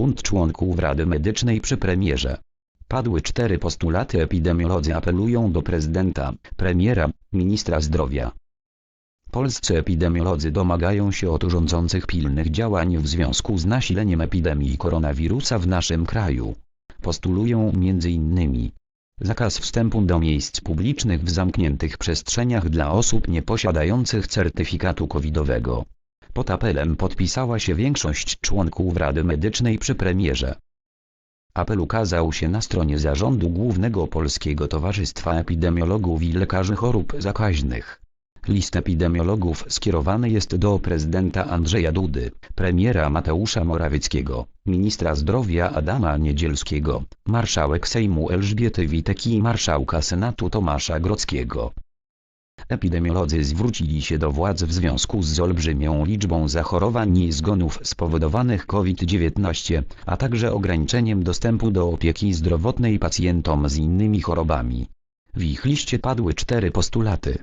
bunt członków Rady Medycznej przy premierze. Padły cztery postulaty epidemiolodzy apelują do prezydenta, premiera, ministra zdrowia. Polscy epidemiolodzy domagają się od rządzących pilnych działań w związku z nasileniem epidemii koronawirusa w naszym kraju. Postulują m.in. zakaz wstępu do miejsc publicznych w zamkniętych przestrzeniach dla osób nieposiadających certyfikatu covidowego. Pod apelem podpisała się większość członków Rady Medycznej przy premierze. Apel ukazał się na stronie zarządu Głównego Polskiego Towarzystwa Epidemiologów i Lekarzy Chorób Zakaźnych. List epidemiologów skierowany jest do prezydenta Andrzeja Dudy, premiera Mateusza Morawieckiego, ministra zdrowia Adama Niedzielskiego, marszałek Sejmu Elżbiety Witek i marszałka Senatu Tomasza Grodzkiego. Epidemiolodzy zwrócili się do władz w związku z olbrzymią liczbą zachorowań i zgonów spowodowanych COVID-19, a także ograniczeniem dostępu do opieki zdrowotnej pacjentom z innymi chorobami. W ich liście padły cztery postulaty.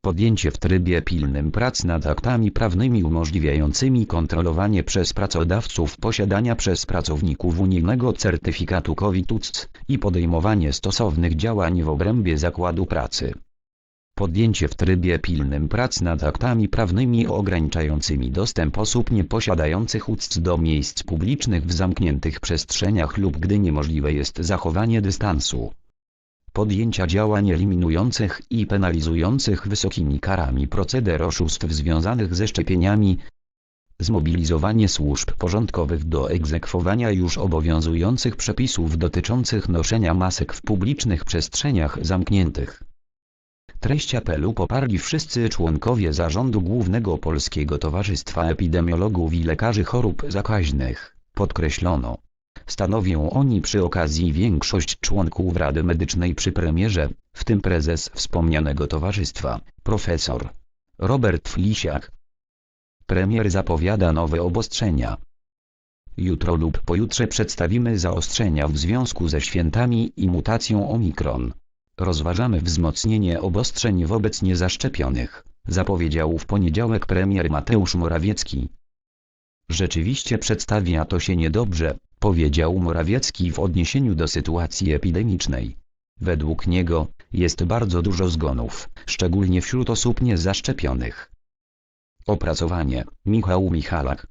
Podjęcie w trybie pilnym prac nad aktami prawnymi umożliwiającymi kontrolowanie przez pracodawców posiadania przez pracowników unijnego certyfikatu COVID-UCC i podejmowanie stosownych działań w obrębie zakładu pracy podjęcie w trybie pilnym prac nad aktami prawnymi ograniczającymi dostęp osób nieposiadających UCC do miejsc publicznych w zamkniętych przestrzeniach lub gdy niemożliwe jest zachowanie dystansu. Podjęcia działań eliminujących i penalizujących wysokimi karami proceder oszustw związanych ze szczepieniami, zmobilizowanie służb porządkowych do egzekwowania już obowiązujących przepisów dotyczących noszenia masek w publicznych przestrzeniach zamkniętych. Treść apelu poparli wszyscy członkowie Zarządu Głównego Polskiego Towarzystwa Epidemiologów i Lekarzy Chorób Zakaźnych, podkreślono. Stanowią oni przy okazji większość członków Rady Medycznej przy premierze, w tym prezes wspomnianego towarzystwa, profesor Robert Flisiak. Premier zapowiada nowe obostrzenia. Jutro lub pojutrze przedstawimy zaostrzenia w związku ze świętami i mutacją Omikron. Rozważamy wzmocnienie obostrzeń wobec niezaszczepionych, zapowiedział w poniedziałek premier Mateusz Morawiecki. Rzeczywiście przedstawia to się niedobrze, powiedział Morawiecki w odniesieniu do sytuacji epidemicznej. Według niego, jest bardzo dużo zgonów, szczególnie wśród osób niezaszczepionych. Opracowanie Michał Michalak